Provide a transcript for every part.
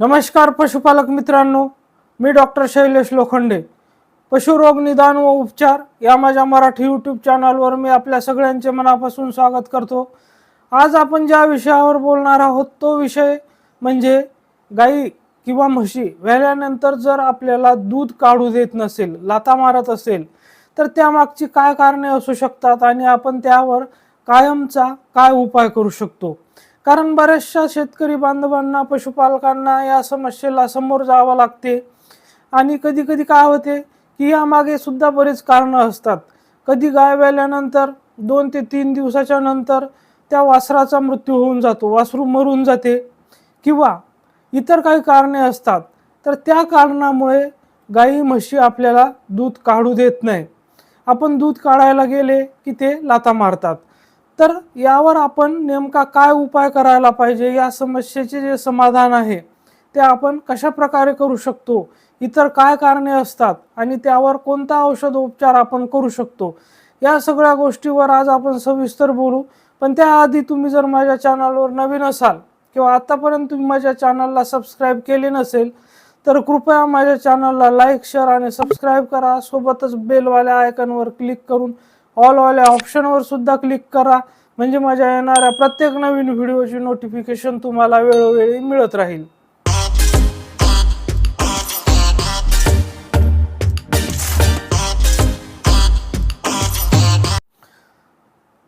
नमस्कार पशुपालक मित्रांनो मी डॉक्टर शैलेश लोखंडे. पशुरोग निदान व उपचार या माझ्या मराठी यूट्यूब चॅनलवर मी आपल्या सगळ्यांचे मनापासून स्वागत करतो. आज आपण ज्या विषयावर बोलणार आहोत तो विषय म्हणजे गाई किंवा म्हशी व्हायल्यानंतर जर आपल्याला दूध काढू देत नसेल लाता मारत असेल तर त्यामागची काय कारणे असू शकतात आणि आपण त्यावर कायमचा काय उपाय करू शकतो? कारण बऱ्याचशा शेतकरी बांधवांना पशुपालकांना या समस्येला समोर जावं लागते. आणि कधी कधी काय होते की यामागे सुद्धा बरेच कारणं असतात. कधी गाय व्हायल्यानंतर दोन ते तीन दिवसाच्या नंतर त्या वासराचा मृत्यू होऊन जातो वासरू मरून जाते किंवा इतर काही कारणे असतात. तर त्या कारणामुळे गाई म्हशी आपल्याला दूध काढू देत नाही. आपण दूध काढायला गेले की ते लाता मारतात. तर यावर आपण नेमका काय उपाय करायला पाहिजे? या समस्येचे जे समाधान आहे ते आपण कशा प्रकारे करू शकतो? इतर काय कारणे असतात? आणि त्यावर कोणता औषध उपचार आपण करू शकतो? या सगळ्या गोष्टीवर आज आपण सविस्तर बोलू. पण त्याआधी तुम्ही जर माझ्या चॅनलवर नवीन असाल किंवा आत्तापर्यंत तुम्ही माझ्या चॅनलला सबस्क्राईब केले नसेल तर कृपया माझ्या चॅनलला लाईक शेअर आणि सबस्क्राईब करा. सोबतच बेलवाल्या आयकनवर क्लिक करून ऑलवाल्या ऑप्शनवर सुद्धा क्लिक करा. म्हणजे माझ्या येणाऱ्या प्रत्येक नवीन व्हिडिओची नोटिफिकेशन तुम्हाला वेळोवेळी मिळत राहील.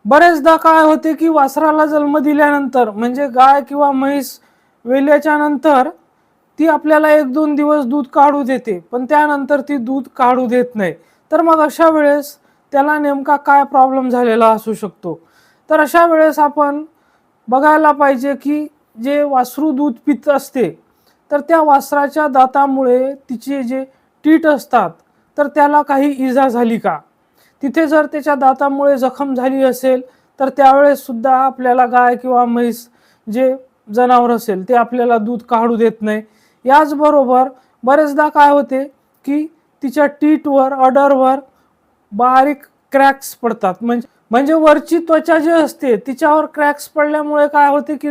बरेचदा काय होते की वासराला जन्म दिल्यानंतर म्हणजे गाय किंवा म्हैस वेल्याच्या नंतर ती आपल्याला एक दोन दिवस दूध काढू देते पण त्यानंतर ती दूध काढू देत नाही. तर मग अशा वेळेस त्याला नेमका काय प्रॉब्लेम झालेला असू शकतो? तर अशा वेळेस आपण बघायला पाहिजे की जे वासरू दूध पित असते तर त्या वासराच्या दातामुळे तिचे जे टीट असतात तर त्याला काही इजा झाली का? तिथे जर त्याच्या दातामुळे जखम झाली असेल तर त्यावेळेस सुद्धा आपल्याला गाय किंवा म्हैस जे जनावर असेल ते आपल्याला दूध काढू देत नाही. याचबरोबर बरेचदा काय होते की तिच्या टीटवर अडरवर बारीक क्रॅक्स पडतात. म्हणजे म्हणजे वरची त्वचा जी असते तिच्यावर क्रॅक्स पडल्यामुळे काय होते की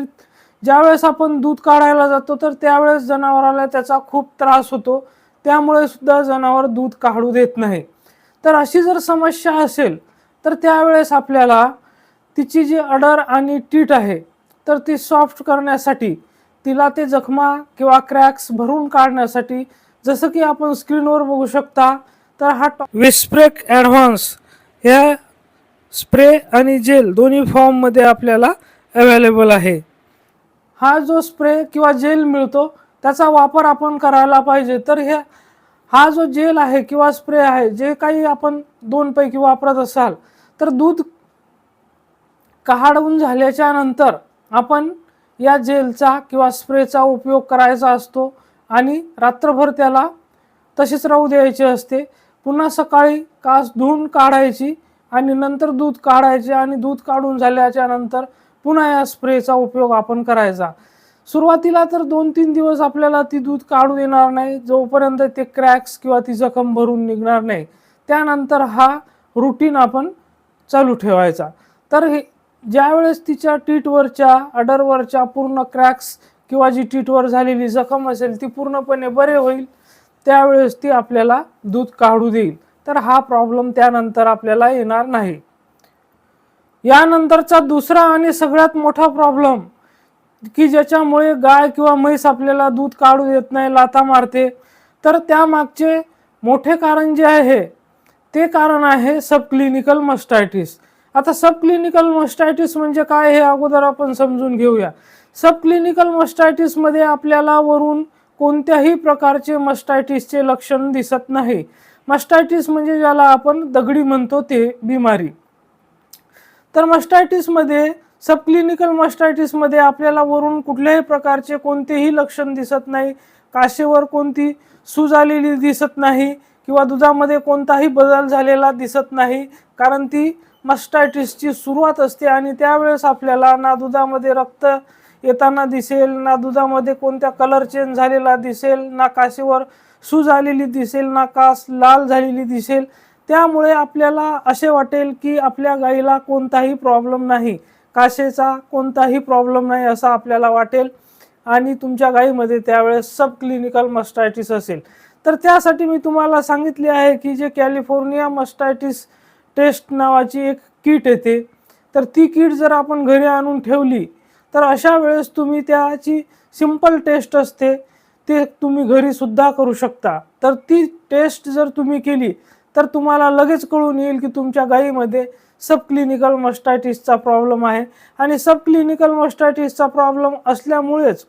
ज्यावेळेस आपण दूध काढायला जातो तर त्यावेळेस जनावराला त्याचा खूप त्रास होतो. त्यामुळे सुद्धा जनावर दूध काढू देत नाही. तर अशी जर समस्या असेल तर त्यावेळेस आपल्याला तिची जी अडर आणि टीट आहे तर ती सॉफ्ट करण्यासाठी तिला ते जखमा किंवा क्रॅक्स भरून काढण्यासाठी जसं की आपण स्क्रीनवर बघू शकता तर हा विस्प्रेक ॲडव्हान्स ह्या स्प्रे आणि जेल दोन्ही फॉर्ममध्ये आपल्याला अवेलेबल आहे. हा जो स्प्रे किंवा जेल मिळतो त्याचा वापर आपण करायला पाहिजे. तर हे हा जो जेल आहे किंवा स्प्रे आहे जे काही आपण दोनपैकी वापरत असाल तर दूध काढून झाल्याच्यानंतर आपण या जेलचा किंवा स्प्रेचा उपयोग करायचा असतो आणि रात्रभर त्याला तसेच राहू द्यायचे असते. पुन्हा सकाळी कास धुवून काढायची आणि नंतर दूध काढायचे आणि दूध काढून झाल्याच्यानंतर पुन्हा या स्प्रेचा उपयोग आपण करायचा. सुरुवातीला तर दोन तीन दिवस आपल्याला ती दूध काढू येणार नाही जोपर्यंत ते क्रॅक्स किंवा ती जखम भरून निघणार नाही त्यानंतर हा रुटीन आपण चालू ठेवायचा. तर हे ज्यावेळेस तिच्या टीटवरच्या अडरवरच्या पूर्ण क्रॅक्स किंवा जी टीटवर झालेली जखम असेल ती पूर्णपणे बरे होईल. त्यावेळेस ती आपल्याला दूध काढू देईल. तर हा प्रॉब्लेम त्यानंतर आपल्याला येणार नाही. यानंतरचा दुसरा आणि सगळ्यात मोठा प्रॉब्लेम की ज्याच्यामुळे गाय किंवा म्हैस आपल्याला दूध काढू देत नाही लाथा मारते. तर त्यामागचे मोठे कारण जे आहे ते कारण आहे सबक्लिनिकल मस्टायटिस आता सबक्लिनिकल मस्टायटिस म्हणजे काय हे अगोदर आपण समजून घेऊया. सबक्लिनिकल मस्टायटिसमध्ये आपल्याला वरून कोणत्याही प्रकारचे मस्टायटिसचे लक्षण दिसत नाही. मस्टायटिस म्हणजे ज्याला आपण दगडी म्हणतो ते बिमारी. तर मस्टायटिसमध्ये सबक्लिनिकल मस्टायटिसमध्ये आपल्याला वरून कुठल्याही प्रकारचे कोणतेही लक्षण दिसत नाही. काशेवर कोणती सूज आलेली दिसत नाही किंवा दुधामध्ये कोणताही बदल झालेला दिसत नाही. कारण ती मस्टायटिसची सुरुवात असते आणि त्यावेळेस आपल्याला ना दुधामध्ये रक्त येताना दिसेल ना दुधामध्ये कोणत्या कलर चेंज झालेला दिसेल ना काशीवर सूज आलेली दिसेल ना कास लाल झालेली दिसेल. त्यामुळे आपल्याला असे वाटेल की आपल्या गाईला कोणताही प्रॉब्लेम नाही काशेचा कोणताही प्रॉब्लेम नाही असं आपल्याला वाटेल. आणि तुमच्या गाईमध्ये त्यावेळेस सब क्लिनिकल मस्टायटिस असेल. तर त्यासाठी मी तुम्हाला सांगितले आहे की जे कॅलिफोर्निया मस्टायटिस टेस्ट नावाची एक किट येते. तर ती किट जर आपण घरी आणून ठेवली तर अशा वेळेस तुम्ही त्याची सिंपल टेस्ट असते. ते तुम्ही घरी सुद्धा करू शकता. तर ती टेस्ट जर तुम्ही केली तर तुम्हाला लगेच कळून येईल की तुमच्या गाईमध्ये सब क्लिनिकल मस्टायटिसचा प्रॉब्लेम आहे. आणि सब क्लिनिकल मस्टायटिसचा प्रॉब्लेम असल्यामुळेच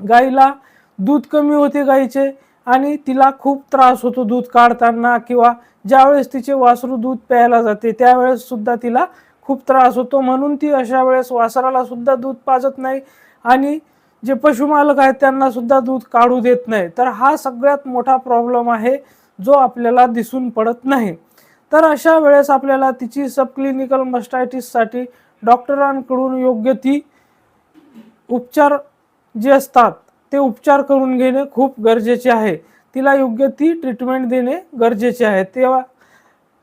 गाईला दूध कमी होते गाईचे आणि तिला खूप त्रास होतो दूध काढताना किंवा ज्यावेळेस तिचे वासरू दूध प्यायला जाते त्यावेळेस सुद्धा तिला खूप त्रास होतो म्हणून ती अशा वेळेस वासराला सुद्धा दूध पाजत नाही. आणि जे पशुमालक आहेत त्यांना सुद्धा दूध काढू देत नाही. तर हा सगळ्यात मोठा प्रॉब्लेम आहे जो आपल्याला दिसून पडत नाही. तर अशा वेळेस आपल्याला तिची सब क्लिनिकल मस्टायटिससाठी डॉक्टरांकडून योग्य ती उपचार जे असतात ते उपचार करून घेणे खूप गरजेचे आहे. तिला योग्य ती ट्रीटमेंट देणे गरजेचे आहे. तेव्हा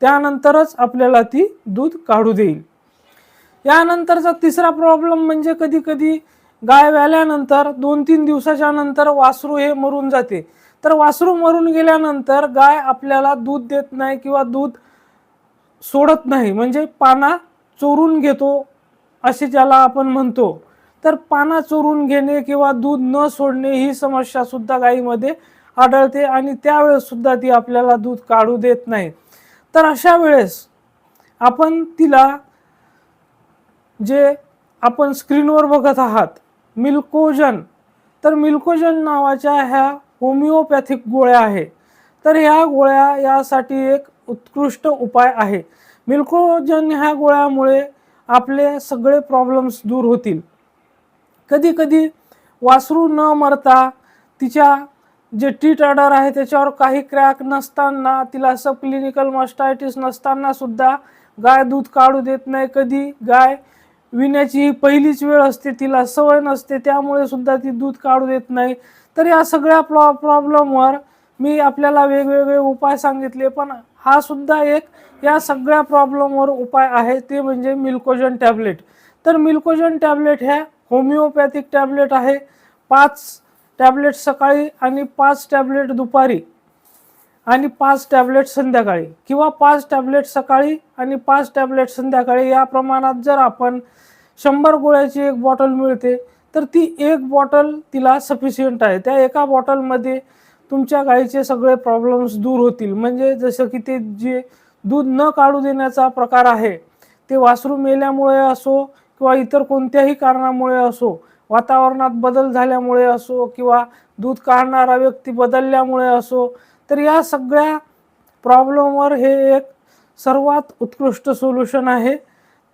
त्यानंतरच आपल्याला ती दूध काढू देईल. यानंतरचा तिसरा प्रॉब्लेम म्हणजे कधी कधी गाय व्याल्यानंतर दोन तीन दिवसाच्या नंतर वासरू हे मरून जाते. तर वासरू मरून गेल्यानंतर गाय आपल्याला दूध देत नाही किंवा दूध सोडत नाही. म्हणजे पाना चोरून घेतो असे ज्याला आपण म्हणतो. तर पाना चोरून घेणे किंवा दूध न सोडणे ही समस्या सुद्धा गायीमध्ये आढळते आणि त्यावेळेस सुद्धा ती आपल्याला दूध काढू देत नाही. तर अशा वेळेस आपण तिला जे आपण स्क्रीनवर बघत आहात मिल्कोजन तर मिल्कोजन नावाच्या ह्या होमिओपॅथिक गोळ्या आहे. तर ह्या गोळ्या यासाठी एक उत्कृष्ट उपाय आहे. मिल्कोजन ह्या गोळ्यामुळे आपले सगळे प्रॉब्लेम्स दूर होतील. कधी कधी वासरू न मरता तिच्या जे टीट ऑर्डर आहे त्याच्यावर काही क्रॅक नसताना तिला सब क्लिनिकल मस्टायटिस नसताना सुद्धा गाय दूध काढू देत नाही कधी. गाय विण्याची ही पहिलीच वेळ असते तिला सवय नसते त्यामुळे सुद्धा ती दूध काढू देत नाही. तर या सगळ्या प्रॉ प्रॉब्लेमवर मी आपल्याला वेगवेगळे उपाय सांगितले पण हा सुद्धा एक या सगळ्या प्रॉब्लेमवर उपाय आहे ते म्हणजे मिल्कोजन टॅबलेट तर मिल्कोजन टॅबलेट ह्या होमिओपॅथिक टॅबलेट आहे. पाच टॅबलेट सकाळी आणि पाच टॅबलेट दुपारी आणि पाच टॅबलेट संध्याकाळी. किंवा पाच टॅबलेट सकाळी आणि पाच टॅबलेट संध्याकाळी या प्रमाणात जर आपण शंभर गोळ्याची एक बॉटल मिळते तर ती एक बॉटल तिला सफिशियंट आहे. त्या एका बॉटलमध्ये तुमच्या गाईचे सगळे प्रॉब्लेम्स दूर होतील. म्हणजे जसं की ते जे दूध न काढू देण्याचा प्रकार आहे ते वासरू मेल्यामुळे असो किंवा इतर कोणत्याही कारणामुळे असो वातावरणात बदल झाल्यामुळे असो किंवा दूध काढणारा व्यक्ती बदलल्यामुळे असो तर या सगळ्या प्रॉब्लेमवर हे एक सर्वात उत्कृष्ट सोल्युशन आहे.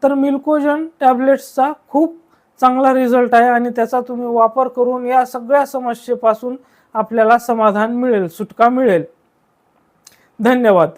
तर मिल्कोजन टॅबलेट्सचा खूप चांगला रिझल्ट आहे आणि त्याचा तुम्ही वापर करून या सगळ्या समस्येपासून आपल्याला समाधान मिळेल सुटका मिळेल. धन्यवाद.